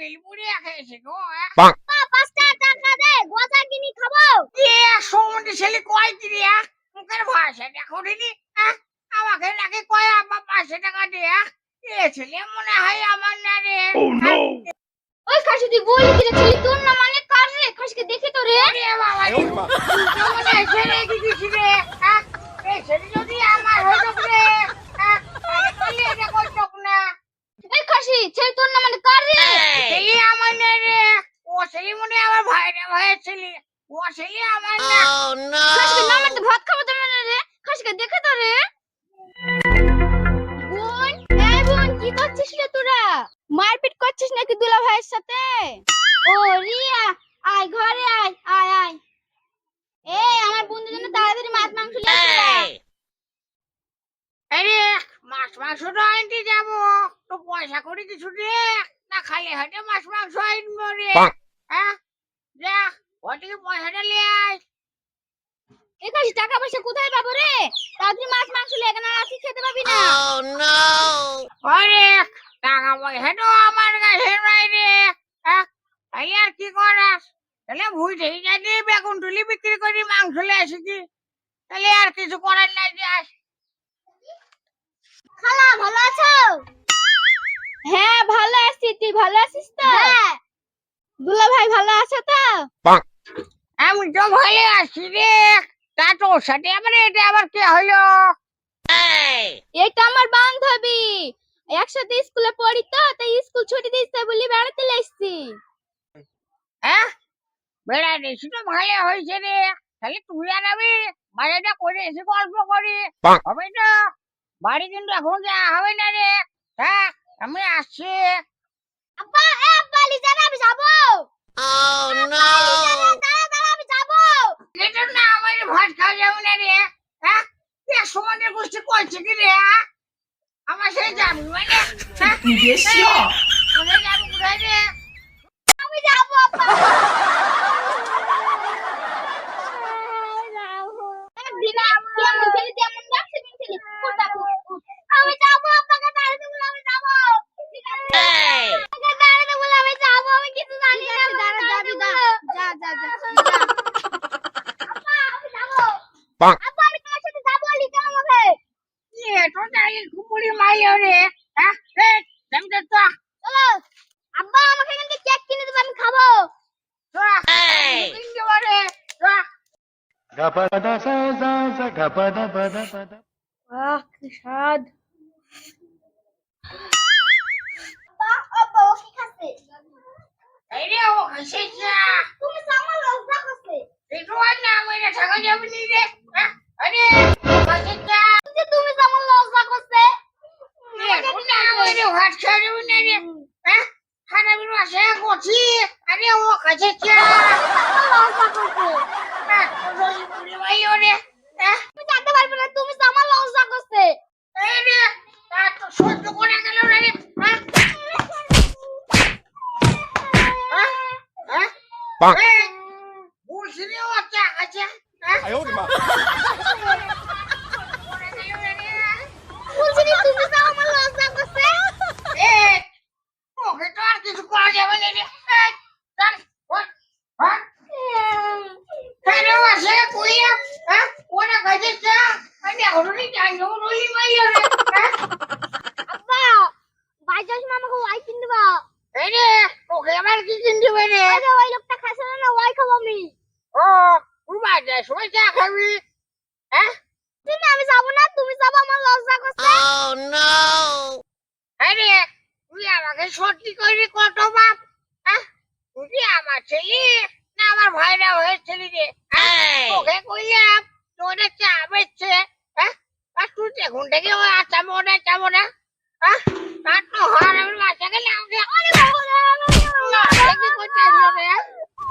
উকিল হ্যাঁ? ছেলে কয় কিরি এক হ্যাঁ? মুখের ভাষা দেখো দিদি হ্যাঁ? আমাকে নাকি কয় আমার পাঁচশো টাকা দে ছেলে মনে হয় আমার না রে। ওই খাসি বলি তোর না মানে কার রে? খাসিকে দেখে তো রে। বাবা মনে রে? হয় আমার ভাইরা ভাইয়ের ছেলে ও ছেলে আমার না খাসিকে না মানে ভাত খাব তো রে? খাসিকে দেখে তো রে। বোন এই বোন কি করছিস রে তোরা? মারপিট করছিস নাকি দুলা ভাইয়ের সাথে? ও রিয়া আয় ঘরে আয় আয় আয়। এই আমার বন্ধুর জন্য তাড়াতাড়ি মাছ মাংস নিয়ে আরে মাছ মাংসটা আনতে যাব। তো পয়সা করে কিছু দে। না খালি হাটে মাছ মাংস আনব রে। হ্যাঁ? এই টাকা পয়সা কোথায় পাবো রে? তাড়াতাড়ি মাছ মাংস নিয়ে কেন রাতে খেতে পাবি না। আরে টাকা পয়সা তো আমার কাছে নাই রে। তাই আর কি করাস তাহলে ভুই থেকে যাই বেগুন তুলি বিক্রি করে মাংস নিয়ে এসেছি তাহলে আর কিছু করার নাই যাস। খালা ভালো আছো? হ্যাঁ ভালো আছি। তুই ভালো আছিস তো? হ্যাঁ। দুলা ভাই ভালো আছে তো? আমি তো ভালো আছি রে। তা তোর সাথে আবার এটা আবার কে হলো? এটা আমার বান্ধবী। একসাথে স্কুলে পড়ি তো তাই স্কুল ছুটি দিচ্ছে বলি বেড়াতে এসেছি। হ্যাঁ? বেড়া দিয়েছি তো ভালো হয়েছে রে। তাহলে তুই আর আমি বাজারটা করে এসে গল্প করি। হবে তো? বাড়ি কিন্তু এখন যাওয়া হবে না রে। হ্যাঁ আমি আসছি। আব্বা এ আব্বা লিজারা আমি যাব দাঁড়া দাঁড়া আমি যাব এটা না আমার ভাত খাওয়া যাবে না রে হ্যাঁ কে সমানের গোষ্ঠী করছে কি রে হ্যাঁ? আমার সেই যাবি মানে হ্যাঁ? কোথায় যাবি কোথায় রে আমি যাব আব্বা দিনা কেমন ছেলে যেমন ডাকছে তেমন ছেলে উঠ বাবু, উঠ। আমি যাব আব্বাকে দাঁড়াতে বলে আমি যাব ঠিক আছে আমাকে দাঁড়াতে বলে আমি যাব আমি কিছু জানি না দাঁড়া যাবি যা যা যা যা আব্বা আমি যাব আব্বা আমি তোমার সাথে যাব লিখে আমাকে এ তো যাই কুপুরি মাইলো রে হ্যাঁ এই, যাবি তো তো চলো আব্বা আমাকে এখান থেকে কেক কিনে দেবে আমি খাব তো কিনতে পারে তো Gapada sa sa sa gapada pada pada. আহ কি স্বাদ আব্বা ও কি খাচ্ছে এই রে ও হাসে যা তুমি সামনে লজ্জা করছে আর আমি এটা থাকা যাবে নি রে হ্যাঁ আরে হাসে যা যে তুমি সামনে লজ্জা করছে এখন না আমি এটা ভাত খাওয়া যাবে না রে হ্যাঁ খানা বিরু আসে করছি আরে ও হাসে যা লজ্জা করছে হ্যাঁ ওই কুপুরি মাইলো রে হ্যাঁ তুমি জানতে পারবে না তুমি সামনে লজ্জা করছে এই রে তা তো সহ্য করে গেল না রে হ্যাঁ হ্যাঁ হ্যাঁ বাহ। এই, বলছি রে ও চা খাচ্ছে হ্যাঁ 哎呦我的妈！ খাব আমি ও তুই বাজে সময় চা খাবি হ্যাঁ তুমি আমি যাব না তুমি যাব আমার লজ্জা করছে আরে তুই আমাকে সত্যি করে কত বাপ হ্যাঁ তুই আমার ছেলে না আমার ভাইরা হয়ে ছেলে রে হ্যাঁ? ওকে কইলাম তোরে চা বেচছে হ্যাঁ আর তুই দেখুন থেকে ওই আচামো না চামো না হ্যাঁ তার তো হার আমি বাচ্চা গেলে আমাকে আরে বাবা কি করতে রে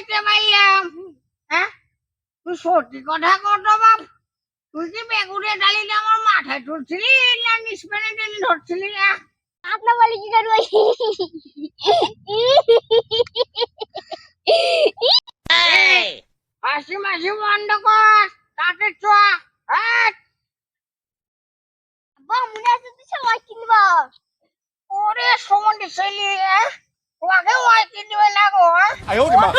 কইতে পাইলাম হ্যাঁ? তুই সত্যি কথা কত বাপ? তুই কি বেগুনের ডালিটা আমার মাথায় তুলছিলি না নিষ্পেনে টেনে ধরছিলি আহ? আপনার বলে কি করব? হাসি মাসি বন্ধ কর তাতে চ হাট। আব্বা মনে আছে তুই সবাই কিনবো? ওরে সমন্ডি ছেলে 我给我今天那个，哎呦我的妈！